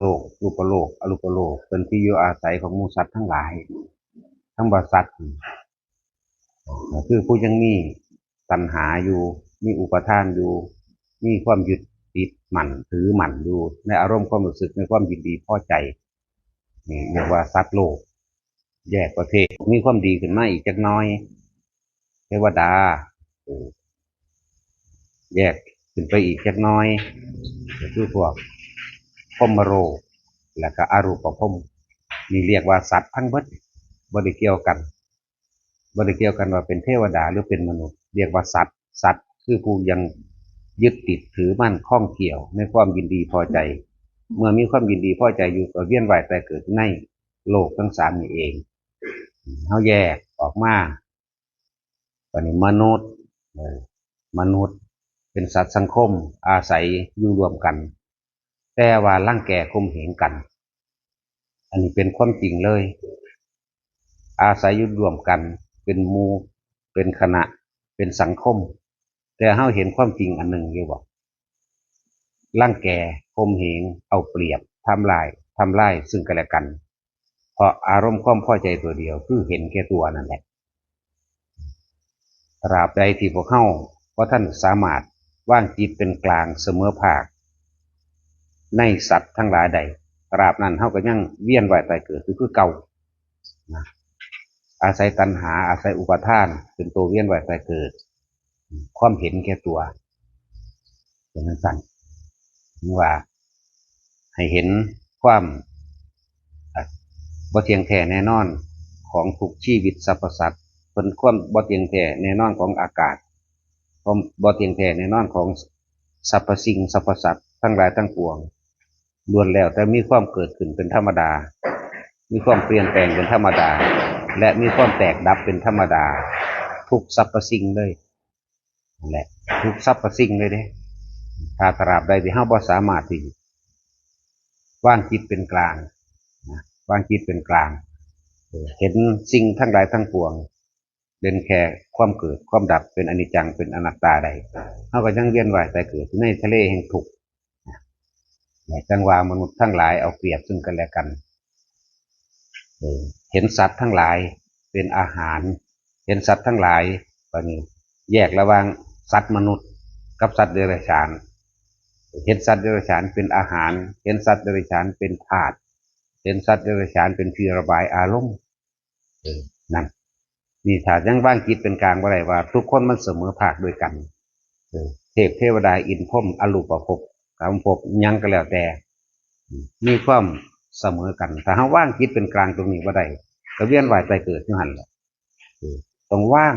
โลกรูปโลก อรูปโลก เป็นที่อยู่อาศัยของมูสัตว์ทั้งหลาย ทั้งบริษัทคือผู้ยังมีตัณหาอยู่มีอุปทานอยู่มีความยึดติดหมั่นถือหมั่นอยู่ในอารมณ์ความรู้สึกในความยินดีพอใจนี่เรียกว่าสัตว์โลก แยกประเภทมีความดีขึ้นมาอีกจักน้อยเทวดาแยกขึ้นไปอีกจักน้อยคือพวก พมโร และก็อรูปภพนี่เรียกว่าสัตว์ทั้งเบิดบ่ได้เกี่ยวกันบ่ได้เกี่ยวกันว่าเป็นเทวดาหรือเป็นมนุษย์ เรียกว่าสัตว์ สัตว์คือผู้ยังยึดติดถือมั่นข้องเกี่ยวในความยินดีพอใจ เมื่อมีความยินดีพอใจอยู่ก็เวียนว่ายแต่เกิดในโลกทั้งสามนี่เองเขาแยกออกมาตอนนี้มนุษย์มนุษย์เป็นสัตว์สังคมอาศัยอยู่รวมกัน แต่ว่าร่างแก่คมเหงกัน อันนี้เป็นความจริงเลย อาศัยอยู่รวมกัน เป็นมูเป็นคณะ เป็นสังคม แต่เฮาเห็นความจริงอันหนึ่งอยู่บอกร่างแก่คมเหงเอาเปรียบทำลายทำลายซึ่งกันและกัน เพราะอารมณ์ความพอใจตัวเดียว คือเห็นแก่ตัวนั่นแหละตราบใดที่พวกเข้าเพราะท่านสามารถว่างจิตเป็นกลางเสมอภาค ในสัตว์ทั้งหลายใดตราบนั้นเฮาก็ยังเวียนว่ายตายเกิดคือคือเก่านะอาศัยตัณหา อาศัยอุปาทาน เป็นตัวเวียนว่ายตายเกิด ความเห็นแก่ตัวเป็นนั้นสั่นว่า ให้เห็นความบ่เทียงแท้แน่นอนของทุกชีวิตสรรพสัตว์เป็นความบ่เทียงแท้แน่นอนของอากาศความบ่เทียงแท้แน่นอนของสรรพสิ่งสรรพสัตว์ทั้งหลายทั้งปวง ล้วนแล้ว แต่มีความเกิดขึ้นเป็นธรรมดา มีความเปลี่ยนแปลงเป็นธรรมดา และมีความแตกดับเป็นธรรมดา ทุกสรรพสิ่งเลยแหละทุกสรรพสิ่งเลยเด้ถ้าตราบใดที่เฮาบ่สามารถที่ว่างจิตเป็นกลางว่างจิตเป็นกลาง เห็นสิ่งทั้งหลายทั้งปวงเป็นแค่ความเกิดความดับเป็นอนิจจังเป็นอนัตตาใดเฮาก็ยังเวียนว่ายแต่เกิดในทะเลแห่งทุกข์ จังหวามนุษย์ทั้งหลายเอาเปรียบซึ่งกันและกันเห็นสัตว์ทั้งหลายเป็นอาหาร เห็นสัตว์ทั้งหลายตอนนี้แยกระหว่างสัตว์มนุษย์ กับสัตว์เดรัจฉาน เห็นสัตว์เดรัจฉานเป็นอาหาร เห็นสัตว์เดรัจฉานเป็นธาตุเห็นสัตว์เดรัจฉานเป็นที่ระบายอารมณ์นั่นนี่ถ้ายังว่างจิตเป็นกลางว่าไรว่า ทุกคนมันเสมอภาคด้วยกันเทพเทวดาอินพรมอรูปภพ กรรมภพยังก็แล้วแต่ มีความเสมอกันถ้าว่างจิตเป็นกลางตรงนี้ว่าใดก็เวียนว่ายใจเกิดอยู่หันแหละเออต้องว่าง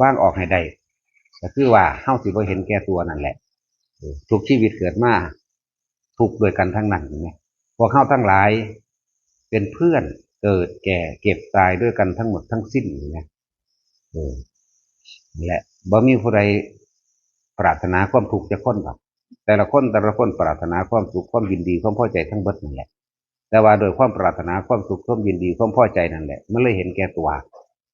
ว่างออกให้ได้ก็คือว่าเฮาสิบ่เห็นแก่ตัวนั่นแหละทุกชีวิตเกิดมาทุกข์ด้วยกันทั้งนั้นเห็นไหมพวกเฮาทั้งหลาย เป็นเพื่อนเกิดแก่เก็บตายด้วยกันทั้งหมดทั้งสิ้นอย่างเงี้ยเออนั่แหละบ่มีผู้ใดปรารถนาความทุกจะพ้นหรอก แต่ละคนแต่ละคนปรารถนาความสุขความยินดีความพอใจทั้งเบิดนั่นแหละแต่ว่าโดยความปรารถนาความสุขความยินดีความพอใจนั่นแหละมันเลยเห็นแก่ตัว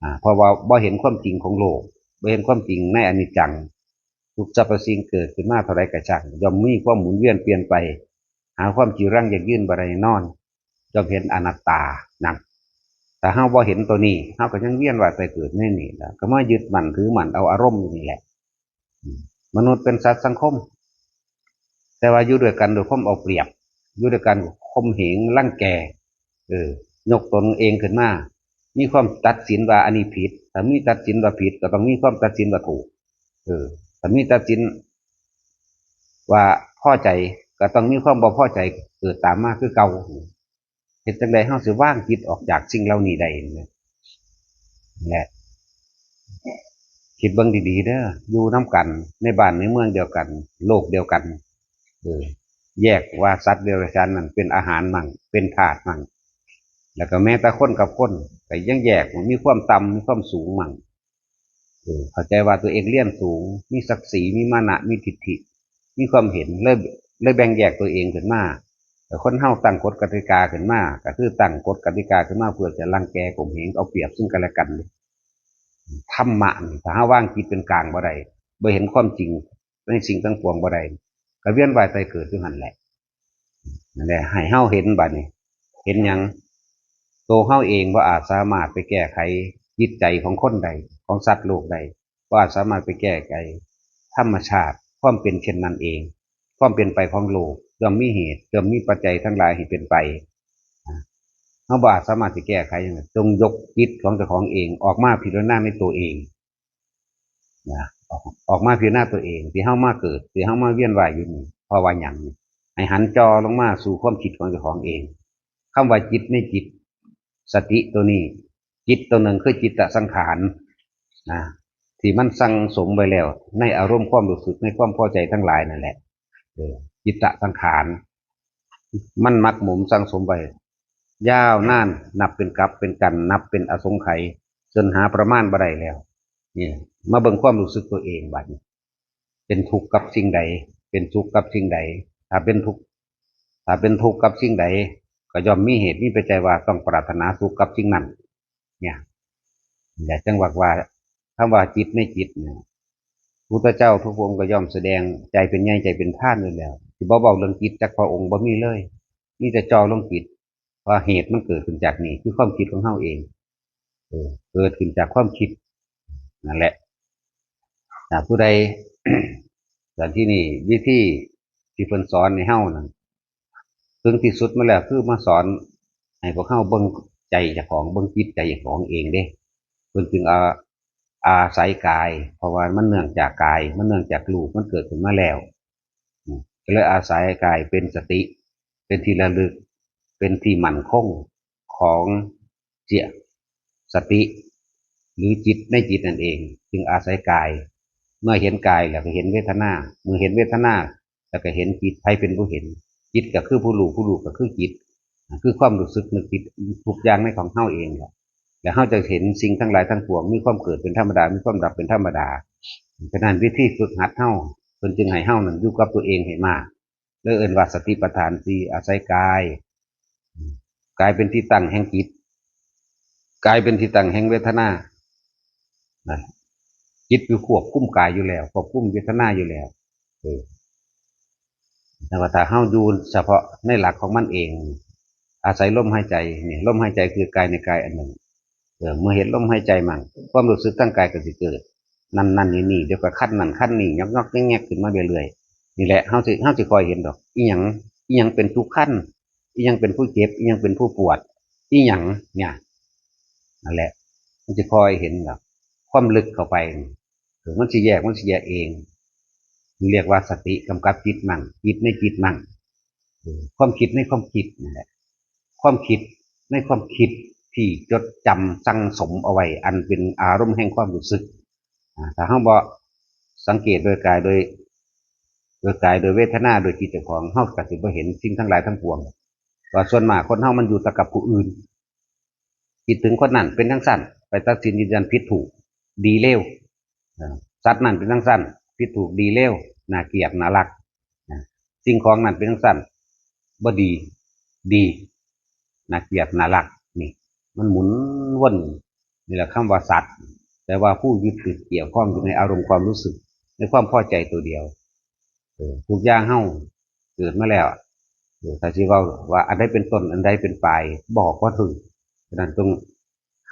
อ่าเพราะว่าบ่เห็นความจริงของโลกบ่เห็นความจริงในอนิจจังทุกสรรพสิ่งเกิดขึ้นมาเท่าไรกระช่างย่อมมีความหมุนเวียนเปลี่ยนไป หาความจีรังอย่างยื่นบรายนอนย่อมเห็นอนัตตานั่นแต่เฮาบ่เห็นตัวนี้เฮาก็ยังเวียนว่ายไปเกิดในนี่แหละก็มายึดมั่นถือมั่นเอาอารมณ์นี่แหละ มนุษย์เป็นสัตว์สังคม แต่ว่าอยู่ด้วยกันโดยความเอาเปรียบอยู่ด้วยกันข่มเหงร่างแกเออยกตนเองขึ้นมามีความตัดสินว่าอันนี้ผิดถ้ามีตัดสินว่าผิดก็ต้องมีความตัดสินว่าถูกเออถ้ามีตัดสินว่าพ่อใจก็ต้องมีความบ่พ่อใจเกิดตามมาคือเก่าเห็นจังใดเฮาสิว่างจิตออกจากสิ่งเหล่านี้ได้เนี่ยแหละคิดเบิ่งดีๆเด้ออยู่น้ำกันในบ้านในเมืองเดียวกัน โลกเดียวกัน แยกว่าสัตว์เดรัจฉานนั่นเป็นอาหารมั่งเป็นธาตุมั่งแล้วก็แม้แต่คนกับคนก็ยังแยกว่ามีความต่ำมีความสูงมั่งเออเข้าใจว่าตัวเองเลี่ยนสูง มีศักดิ์ศรีมีมานะมีทิฏฐิ มีความเห็นเลยเลยแบ่งแยกตัวเองขึ้นมาแต่คนเฮาตั้งกฎกติกาขึ้นมาก็คือตั้งกฎกติกาขึ้นมาเพื่อจะรังแกข่มเหงเอาเปรียบซึ่งกันและกันเลยธรรมะนี่ถ้าว่างจิตเป็นกลางบ่ได้บ่เห็นความจริงในสิ่งทั้งปวงบ่ได้ ก็เวียนว่ายตายเกิดอยู่หันแหละนั่นแหละให้เฮาเห็นบัดนี้ เห็นยังตัวเฮาเองว่าอาจสามารถไปแก้ไขจิตใจของคนใด ของสัตว์โลกใดว่าอาจสามารถไปแก้ไขธรรมชาติความเป็นเช่นนั้นเอง ความเป็นไปของโลกย่อมมีเหตุย่อมมีปัจจัยทั้งหลายให้เป็นไปอ่าเฮาบ่อาจสามารถจะแก้ไขย่างนั้นจงยกจิตของเจ้าของเองออกมาพิจารณาในตัวเองนะออกออกมาพิจารณาตัวเองที่เฮามาเกิดที่เฮามาเวียนว่ายอยู่นี่เพราะว่าหยังให้หันจอลงมาสู่ความคิดของเจ้าของเองคำว่าจิตในจิต สติตัวนี้ จิตตัวหนึ่งคือจิตตสังขารนะที่มันสั่งสมไปแล้ว ในอารมณ์ความรู้สึกในความพอใจทั้งหลายนั่นแหละเอจิตตสังขารมันมักหมมสั่งสมไปยาวนานนับเป็นกับเป็นกัน นับเป็นอสงไขยจนหาประมาณบ่ได้แล้ว นี่มาเบิ่งความรู้สึกตัวเองบัดนี้เป็นทุกข์กับสิ่งใด เป็นสุกข์กับสิ่งใด ถ้าเป็นทุกข์ถ้าเป็นทุกข์กับสิ่งใด ก็ย่อมมีเหตุมีปัจจัยว่าต้องปรารถนาสุขกับสิ่งนั้น เนี่ยอย่าจังหวักว่าคำว่าจิตในจิตเนี่ยพุทธเจ้าทุกองค์ก็ย่อมแสดงใจเป็นใหญ่ใจเป็นท่านอยู่แล้วที่บ่เบาเรื่องจิตจากพระองค์บ่มีเลยมีแต่จอลงจิตว่าเหตุมันเกิดขึ้นจากนี่คือความคิดของเฮาเองเออเกิดขึ้นจากความคิด นั่นแหละถ้าผู้ใดตอนที่นี่วิธีที่เพิ่นสอนในเฮานั่นถึงที่สุดมาแล้วคือมาสอน ให้พวกเข้าเบิ่งใจจ้าของเบิ่งจิตใจจ้าของเองเด้เพิ่นจึงอาอาศัยกาย เพราะว่ามันเนื่องจากกาย มันเนื่องจากรูปมันเกิดขึ้นมาแล้วก็เลยอาศัยกายเป็นสติ เป็นที่ระลึก เป็นที่มั่นคงของเจียสติ หรือจิตในจิตนั่นเอง จึงอาศัยกาย เมื่อเห็นกายแล้วก็เห็นเวทนา เมื่อเห็นเวทนา แล้วก็เห็นจิตใครเป็นผู้เห็น จิตก็คือผู้รู้ผู้รู้ก็คือจิต คือความรู้สึกนึกคิดทุกอย่างในของเฮาเองแหละแล้วเฮาจะเห็นสิ่งทั้งหลายทั้งปวงมีความเกิดเป็นธรรมดา มีความดับเป็นธรรมดาฉะนั้นวิธีฝึกหัดเฮาเพิ่นจึงให้เฮานั้นอยู่กับตัวเองให้มากเลยเอินว่าสติปัฏฐานสี่อาศัยกายกายเป็นที่ตั้งแห่งจิตกายเป็นที่ตั้งแห่งเวทนา นะจิตอยู่ควบคุ้มกายอยู่แล้วควบคุ้มเวทนาอยู่แล้วเออแต่ว่าถ้าเฮาอยู่เฉพาะในหลักของมันเอง อาศัยลมหายใจนี่ลมหายใจคือกายในกายอันหนึ่งเออเมื่อเห็นลมหายใจมันความรู้สึกตั้งกายก็สิเกิด นั่นนั่นนี่นี่เดี๋ยวก็ขั้นนั่นขั้นนี่ยกยกแงกๆขึ้นมาเรื่อยๆนี่แหละเฮาสิเฮาสิคอยเห็นดอกอีหยังอีหยังเป็นทุกขั้นอีหยังเป็นผู้เจ็บอีหยังเป็นผู้ปวดอีหยังเนี่ยนั่นแหละมันจะคอยเห็นแบบ ความลึกเข้าไปถึงมันสิแยกมันสิแยกเอง เรียกว่าสติกำกับจิตมั่งจิตในจิตมั่งความคิดในความคิดนั่นแหละความคิดในความคิดที่จดจำสั่งสมเอาไว้ อันเป็นอารมณ์แห่งความรู้สึกอ่าถ้าเฮาบ่สังเกตโดยกายโดย โดยกายโดยเวทนาโดยจิตเจ้าของเฮาก็สิบ่เห็นสิ่งทั้งหลายทั้งปวงว่าส่วนมากคนเฮามันอยู่ตะกับผู้อื่นคิดถึงคนนั้นเป็นทั้งสั้นไปตัดสินยืนยันผิดถูก ดีเลวสัตว์นั้นเป็นทั้งสั้นผิดถูกดีเลวน่าเกลียดน่ารักสิ่งของนั้นเป็นทั้งสั้นบ่ดี ดีน่าเกลียดน่ารักนี่ มันหมุนวนนี่แหละคำว่าสัตว์แต่ว่าผู้ยึดติดเกี่ยวข้องอยู่ในอารมณ์ความรู้สึก ในความพอใจตัวเดียวเออทุกอย่างเฮ้าเกิดมาแล้วถ้าที่ว่าว่าอันใดเป็นต้นอันใดเป็นปลายบอกว่าถึงฉะนั้นต้อง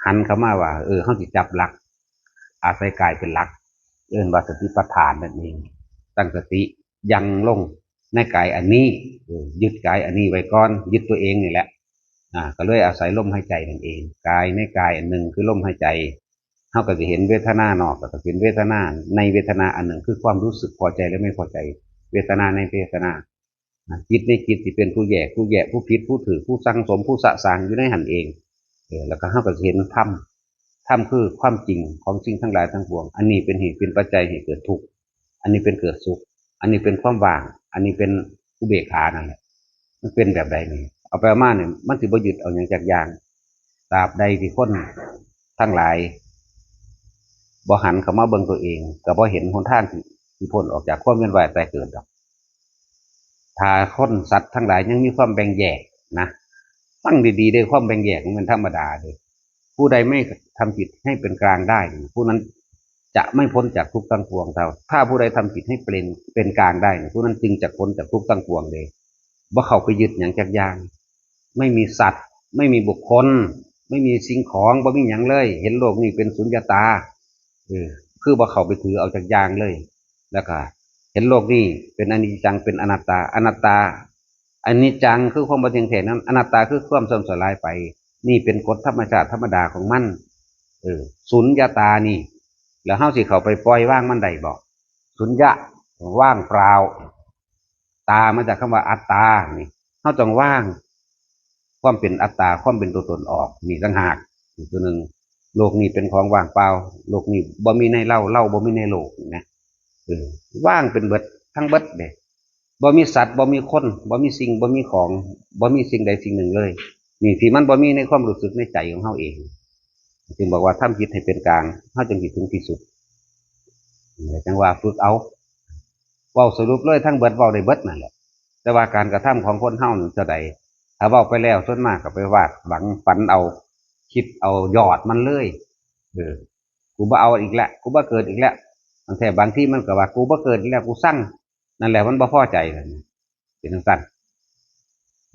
หันเข้ามาว่า เออเฮาสิจับหลัก อาศัยกายเป็นหลักเอื้นว่าสติปัฏฐานนั่นเอง ตั้งสติยังลงในกายอันนี้ยึดกายอันนี้ไว้ก่อนยึดตัวเองนี่แหละอ่าก็เลยอาศัยลมหายใจนั่นเอง กายในกายอันหนึ่งคือลมหายใจเขาก็จะเห็นเวทนานอกก็จะเห็นเวทนา ในเวทนาอันหนึ่งคือความรู้สึกพอใจและไม่พอใจ เวทนาในเวทนาจิตในจิตที่เป็นผู้แยกผู้แยกผู้ผิดผู้ถือผู้สังสมผู้สะสางอยู่ในหันเองเออแล้วก็เขาก็จะเห็นธรรม ธรรมคือความจริงของสิ่งทั้งหลายทั้งปวง อันนี้เป็นเหตุเป็นปัจจัยให้เกิดทุกข์อันนี้เป็นเกิดสุข อันนี้เป็นความว่าง อันนี้เป็นอุเบกขานั่นแหละมันเป็นแบบใดนี่เอาไปมาเนี่ยมันสิบ่ยึดเอาอย่างจากอย่างตราบใดที่คนทั้งหลายบ่หันเข้ามาเบิ่งตัวเองก็บ่เห็นหนท่างที่พ้นออกจากความเวียนว่ายตายเกิดดอกถ้าคนสัตว์ทั้งหลายยังมีความแบ่งแยกนะฟังดีๆได้ความแบ่งแยกมันเป็นธรรมดาเลย ผู้ใดไม่ทำจิตให้เป็นกลางได้ ผู้นั้นจะไม่พ้นจากทุกข์ทั้งปวงเท่าถ้าผู้ใดทำจิตให้เป็นเป็นกลางได้ผู้นั้นจึงจะพ้นจากทุกข์ทั้งปวงเลยบ่เขาไปยึดอย่างจักยาง ไม่มีสัตว์ ไม่มีบุคคล ไม่มีสิ่งของบ่มีหยังเลย เห็นโลกนี้เป็นสุญญตาเออคือบ่เขาไปถือเอาจากยางเลย แล้วก็เห็นโลกนี้เป็นอนิจจังเป็นอนัตตาอนัตตาอนิจจังคือความบ่เที่ยงแท้นั้นอนัตตาคือความเสื่อมสลายไป นี่เป็นกฎธรรมชาติธรรมดาของมันเออสุญญตานี่ แล้วเฮาสิเข้าไปปล่อยว่างมันได้บ่สุญญะว่างเปล่า ตามาจากคำว่าอัตตานี่เขาต้องว่าง ความเป็นอัตตาความเป็นตัวตนออกนี่ต่างหากอีกตัวหนึ่งโลกนี้เป็นของว่างเปล่า โลกนี้บ่มีในเล่าเล่าบ่มีในโลกนะเออว่างเป็นเบิดทั้งเบิดเด้บ่มีสัตว์บ่มีคนบ่มีสิ่งบ่มีของบ่มีสิ่งใดสิ่งหนึ่งเลย นี่ที่มันบ่มีในความรู้สึกในใจของเฮาเอง จึงบอกว่าทำจิตให้เป็นกลางเฮาจึงสิถึงที่สุดจังว่าฝึกเอาเว้าสรุปเลยทั้งเบิดเว้าได้เบิดนั่นแหละแต่ว่าการกระทำของคนเฮาหนั่นจะใดถ้าเว้าไปแล้วส่วนมากก็ไปวาดหวังฝันเอา คิดเอายอดมันเลยเออกูบ่เอาอีกแล้วกูบ่เกิดอีกแล้วบางแท้บางที่มันก็ว่ากูบ่เกิดอีกแล้วกูสั่งนั่นแหละมันบ่พอใจนั่นเป็นจังซั่น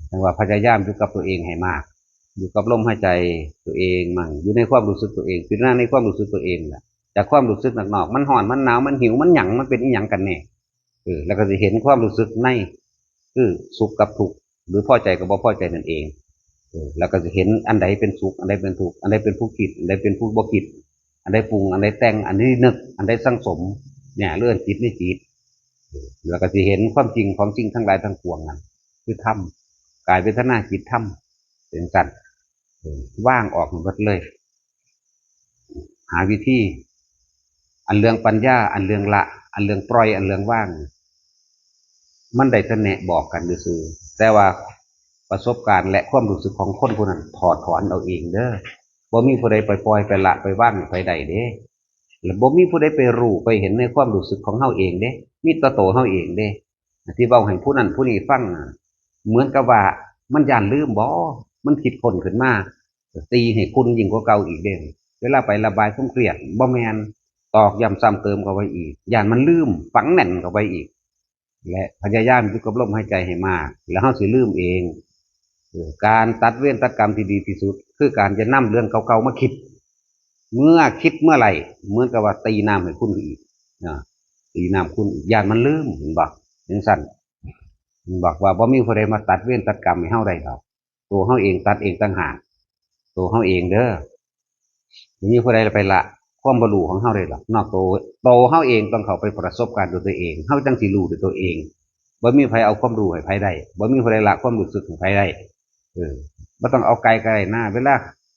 แต่ว่าพยายามอยู่กับตัวเองให้มาก อยู่กับลมหายใจตัวเองมั่งอยู่ในความรู้สึกตัวเองพิจารณาในความรู้สึกตัวเองแหละจากความรู้สึกนอกๆมันห่อนมันหนาวมันหิวมันหยังมันเป็นอีหยังกันแน่เออแล้วก็จะเห็นความรู้สึกในคือสุขกับทุกข์หรือพอใจกับบ่พอใจนั่นเองเออแล้วก็จะเห็นอันใดเป็นสุขอันใดเป็นทุกข์อันใดเป็นผู้คิดอันใดเป็นผู้บ่คิด อันใดปรุงอันใดแต่งอันใดนึก อันใดสังสมเนี่ยเรื่องจิตในจิตเออแล้วก็จะเห็นความจริงของจริงทั้งหลายทั้งปวงนั้นคือธรรม กายเวทนาจิตธรรมเป็นกันว่างออกหมดเลย หาวิธีอันเรื่องปัญญา อันเรื่องละ อันเรื่องปล่อย อันเรื่องว่าง มันได้แต่แนะบอกกันดูซื่อแต่ว่าประสบการณ์และความรู้สึกของคนผู้นั้นถอดถอนเอาเองเด้อบ่มีผู้ใดไปปล่อยไปละไปว่างไปใดเด้และบ่มีผู้ใดไปรู้ไปเห็นในความรู้สึกของเฮาเองเด้ มีแตวโตเฮาเองเด้ ที่เว้าให้ผู้นั้นผู้นี้ฟังน่ะ เหมือนกับว่ามันย่านลืมบ่มันคิดคนขึ้นมาตีให้คุณยิ่งกว่าเก่าอีกเด้เวลาไประบายความเครียดบ่แมนตอกย้ำซ้ำเติมเข้าไปอีกย่างมันลืมฝังแน่นเข้าไปอีก และพยายามอยู่กับลมหายใจให้มาก แล้วเฮาสิลืมเองการตัดเวรตัดกรรมที่ดีที่สุด คือการจะนํเรื่องเก่าๆมาคิด เมื่อคิดเมื่อไหร่เหมือนกับว่าตีน้ำให้คุณอีกนะตีน้ำคุณอีกย่างมันลืมเห็นบอกยังสั่น บอกว่าบ่มีผู้ใดมาตัดเวรตัดกรรมให้เฮาได้ดอกตัวเฮาเองตัดเองต่างหากตัวเฮาเองเด้อบ่มีผู้ใดไปละความบรรลุของเฮาได้หรอกนอกโตวโตเฮาเองต้องเข้าไปประสบการณ์ด้วยตัวเองเฮาจังสิรู้ด้วยตัวเองบ่มีใครเอาความรู้ให้ไผได้บ่มีใครละความรู้สึกให้ไผได้เออบ่ต้องเอาไกลไกลหน้าเวลา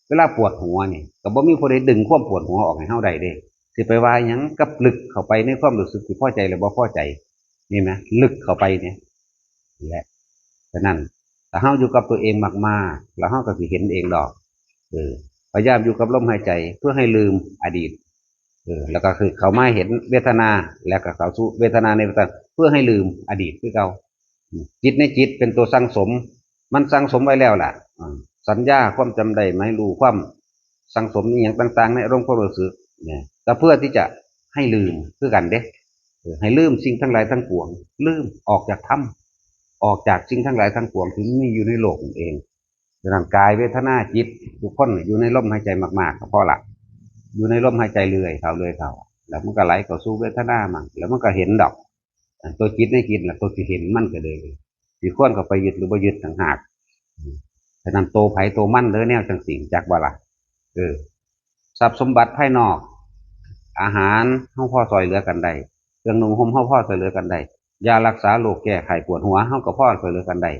เวลาปวดหัวนี่ก็บ่มีผู้ใดดึงความปวดหัวออกให้เฮาได้เด้สิไปว่าหยังกับลึกเข้าไปในความรู้สึกที่พอใจหรือบ่พอใจนี่ไหมลึกเข้าไปเนี่ย นี่แหละฉะนั้นถ้าเฮาอยู่กับตัวเองมากๆ แล้วเฮาก็สิเห็นเองดอก เออพยายามอยู่กับลมหายใจเพื่อให้ลืมอดีต เออ แล้วก็คือเขาไม่เห็นเวทนา แล้วก็เขาสู้เวทนาในเวทนาเพื่อให้ลืมอดีตคือเขาจิตในจิตเป็นตัวสั่งสม มันสั่งสมไว้แล้วล่ะสัญญาความจำได้ไหมรู้ความสั่งสมอย่างต่าง ๆ ในอารมณ์ความรู้สึกเนี่ยก็เพื่อที่จะให้ลืมคือกันเด้เออให้ลืมสิ่งทั้งหลายทั้งปวง ลืมออกจากถ้ำ ออกจากสิ่งทั้งหลายทั้งปวงที่มีอยู่ในโลกเองร่างกายเวทนาจิตทุกคนอยู่ในลมหายใจมากๆก็พอละอยู่ในลมหายใจเรื่อยเขาเรื่อยเขาแล้วมันก็ไหลเข้าสู่เวทนามั่งแล้วมันก็เห็นดอกตัวจิตในจิตน่ะตัวที่เห็นมันก็เลยสิควรก็ไปยึดหรือบ่ยึดต่างหากอืมฉะนั้นโตไผ่โตมั่นเด้อแนวจังสิ่งจากบ่ละเออทรัพย์สมบัติภายนอก อาหารเฮาพ่อซอยเหลือกันได้เครื่องนุ่งห่มเฮาพ่อซอยเหลือกันได้ ยารักษาโรคแก้ไขปวดหัวเฮาก็พ่อซอยเลือกันได้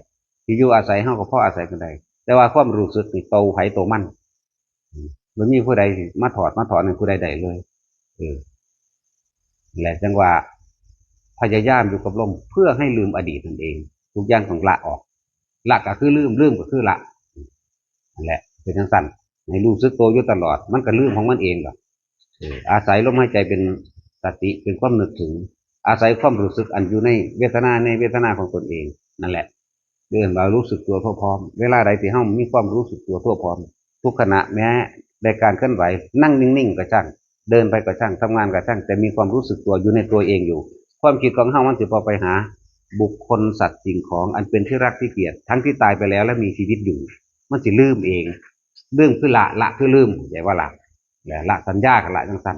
ที่อยู่อาศัยเฮาก็พ่ออาศัยกันได้แต่ว่าความรู้สึกนี่โตไผโตมันมันมีผู้ใดมาถอดมาถอนในผู้ใดใดเลยเออแหละจังว่าพยายามอยู่กับลมเพื่อให้ลืมอดีตนั่นเอง ทุกอย่างของละออกละก็คือลืมลืมก็คือละนั่นแหละ เป็นทั้งสั้นให้รู้สึกโตอยู่ตลอด มันก็ลืมของมันเองหรอกเอออาศัยลมหายใจเป็นสติเป็นความนึกถึง อาศัยความรู้สึกอันอยู่ในเวทนาในเวทนาของตนเอง นั่นแหละ เดินเรารู้สึกตัวทั่วพร้อม เวลาใดที่เฮามีความรู้สึกตัวทั่วพร้อม ทุกขณะแม้ในการเคลื่อนไหวนั่งนิ่งๆก็ช่าง เดินไปก็ช่างทำงานก็ช่าง แต่มีความรู้สึกตัวอยู่ในตัวเองอยู่ ความคิดของเฮามันสิพอไปหา บุคคลสัตว์สิ่งของอันเป็นที่รักที่เกลียดทั้งที่ตายไปแล้วและมีชีวิตอยู่ มันสิลืมเองลืมคือละละคือลืมใหญ่ว่าละแหละละสัญญากับละจังสัน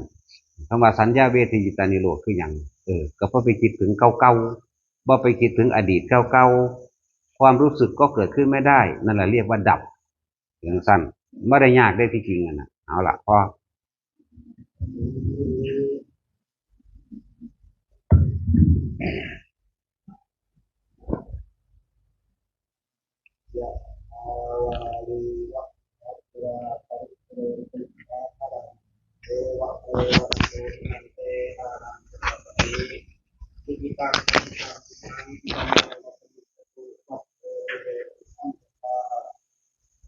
คำว่าสัญญาเวทีจิตานิโรธคืออย่างเออก็เพราะไปคิดถึงเก่าๆบ่ไปคิดถึงอดีตเก่าๆความรู้สึกก็เกิดขึ้นไม่ได้ นั่นแหละเรียกว่าดับอย่างสั้นไม่ได้ยากได้ที่จริงอะนะเอาละพอ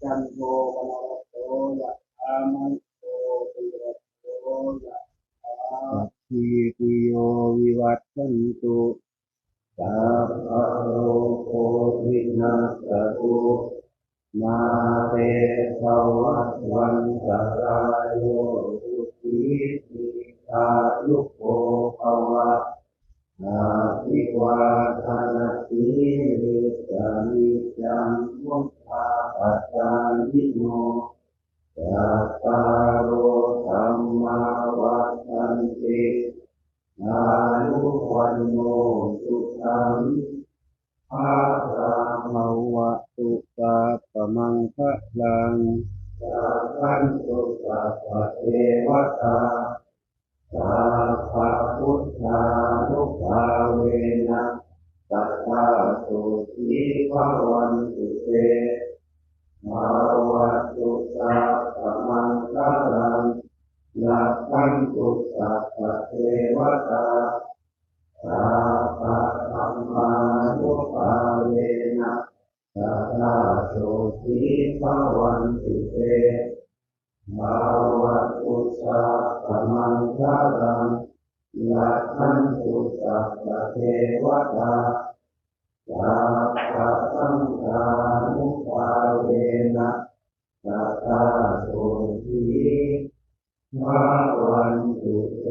จันโทปนรโสยะอามันโตติระโสยะอาทีติโยวิวั ตชันตุสัพพะโลโควินาศตุมาเตภวัตวันตรายโยสุขีติอายุโกภวะอาภิวาทนาสีลิสานิจังมุทธาปัจจายิโนยัตตาโรธรรมาวัฏันติ อายุวันโนสุขังภา ภวันติเตภาวะตุสาสมังคาลังลักขันตุสาตเทวตาสัพพสังกานุภาเวนะสัตาสุทีภาวันตุเต